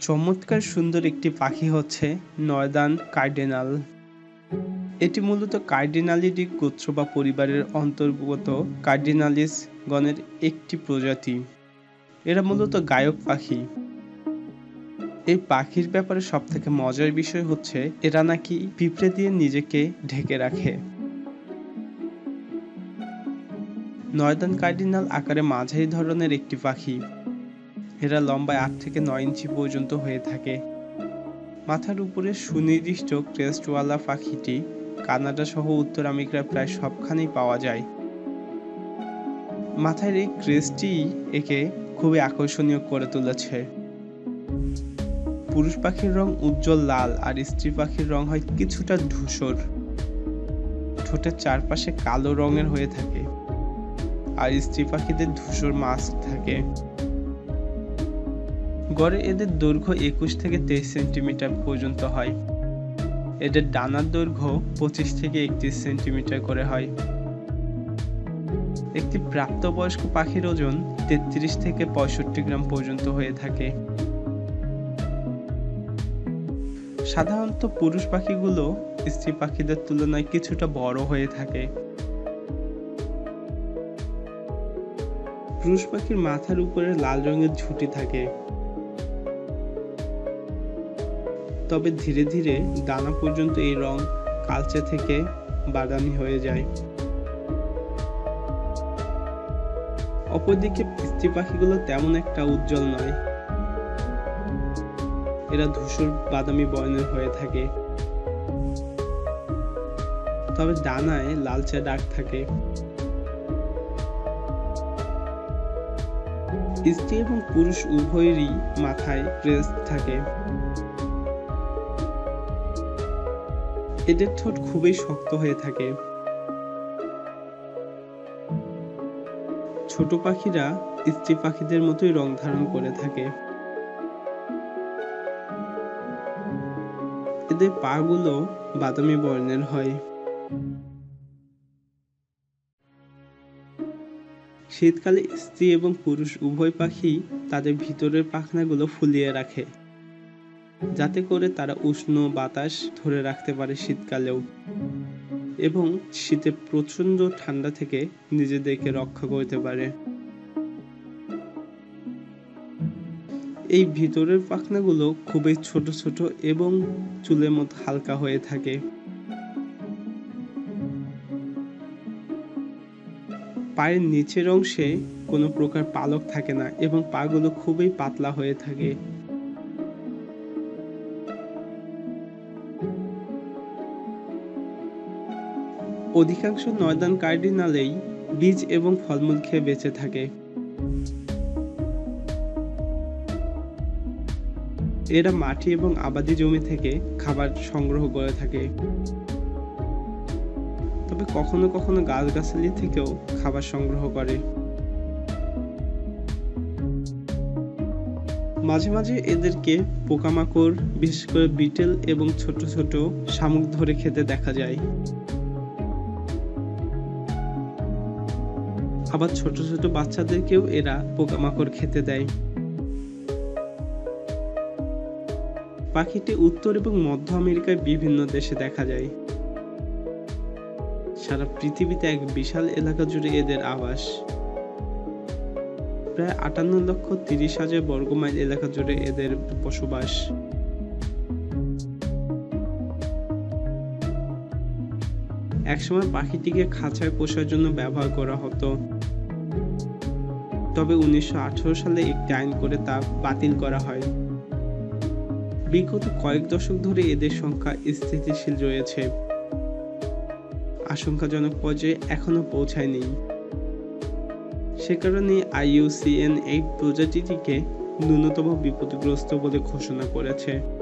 চমৎকার সুন্দর একটি পাখি হচ্ছে নয়দান কার্ডিনাল। এটি মূলত কার্ডিনালিডি গোত্র বা পরিবারের অন্তর্গত কার্ডিনালিস গণের একটি প্রজাতি। এরা মূলত গায়ক পাখি। এই পাখির ব্যাপারে সব থেকে মজার বিষয় হচ্ছে এরা নাকি পিঁপড়ে দিয়ে নিজেকে ঢেকে রাখে। নয়দান কার্ডিনাল আকারে মাঝারি ধরনের একটি পাখি। এরা লম্বায় আট থেকে নয় ইঞ্চি পর্যন্ত হয়ে থাকে। মাথার উপরে সুনির্দিষ্ট ক্রেস্টওয়ালা পাখিটি কানাডা সহ উত্তর আমেরিকার প্রায় সবখানেই পাওয়া যায়। মাথার এই ক্রেস্টটি একে খুবই আকর্ষণীয় করে তুলেছে। পুরুষ পাখির রং উজ্জ্বল লাল, আর স্ত্রী পাখির রং হয় কিছুটা ধূসর। ঠোঁটের চারপাশে কালো রঙের হয়ে থাকে, আর স্ত্রী পাখিদের ধূসর মাস্ক থাকে। গড়ে এদের দৈর্ঘ্য একুশ থেকে তেইশ সেন্টিমিটার পর্যন্ত হয়। এদের ডানার দৈর্ঘ্য পঁচিশ থেকে একত্রিশ সেন্টিমিটার করে হয়। একটি প্রাপ্তবয়স্ক পাখির ওজন তেত্রিশ থেকে পঁয়ষট্টি গ্রাম পর্যন্ত হয়ে থাকে। সাধারণত পুরুষ পাখিগুলো স্ত্রী পাখিদের তুলনায় কিছুটা বড় হয়ে থাকে। পুরুষ পাখির মাথার উপরে লাল রঙের ঝুঁটি থাকে। তবে ধীরে ধীরে ডানা পর্যন্ত এই রং কালচে থেকে বাদামি হয়ে যায়। অপরদিকে স্ত্রী পাখিগুলো তেমন একটা উজ্জ্বল নয়। এরা ধূসর বাদামি বর্ণের হয়ে থাকে। তবে ডানায় লালচে দাগ থাকে। স্ত্রী এবং পুরুষ উভয়েরই মাথায় ক্রেস্ট থাকে। এদের ঠোঁট খুবই শক্ত হয়ে থাকে। ছোট পাখিরা স্ত্রী পাখিদের মতোই রং ধারণ করে থাকে। এদের পাগুলো বাদামি বর্ণের হয়। শীতকালে স্ত্রী এবং পুরুষ উভয় পাখি তাদের ভিতরের পাখনাগুলো ফুলিয়ে রাখে। যাতে করে তারা উষ্ণ বাতাস ধরে রাখতে পারে শীতকালেও। এবং শীতে প্রচণ্ড ঠান্ডা থেকে নিজেদেরকে রক্ষা করতে পারে। এই ভিতরের পাখনাগুলো খুবই ছোট ছোট এবং চুলের মতো হালকা হয়ে থাকে। পায়ের নিচের অংশে কোনো প্রকার পালক থাকে না এবং পাগুলো খুবই পাতলা হয়ে থাকে। অধিকাংশ নয়দান কার্ডিনালেই বীজ এবং ফলমূল খেয়ে বেঁচে থাকে। এরা মাটি এবং আবাদি জমি থেকে খাবার সংগ্রহ করে থাকে। তবে কখনো কখনো গাছগাছালি থেকেও খাবার সংগ্রহ করে। মাঝে মাঝে এদেরকে পোকামাকড়, বিশেষ করে বিটেল এবং ছোট ছোট শামুক ধরে খেতে দেখা যায়। আবার ছোট ছোট বাচ্চাদেরকেও এরা পোকামাকড় খেতে দেয়। পাখিটি উত্তর এবং মধ্য আমেরিকার বিভিন্ন দেশে দেখা যায়। সারা পৃথিবীতে এক বিশাল এলাকা জুড়ে এদের আবাস। প্রায় আটান্ন লক্ষ তিরিশ হাজার বর্গমাইল এলাকা জুড়ে এদের বসবাস। একসময় পাখিটিকে খাঁচায় পোষার জন্য ব্যবহার করা হতো। তবে উনিশশো আঠারো সালে একটি আইন করে তা বাতিল করা হয়। বিগত কয়েক দশক ধরে এদের সংখ্যা স্থিতিশীল রয়েছে। আশঙ্কাজনক পর্যায়ে এখনও পৌঁছায়নি। সে কারণে আইইউসিএন এই প্রজাতিটিকে ন্যূনতম বিপদগ্রস্ত বলে ঘোষণা করেছে।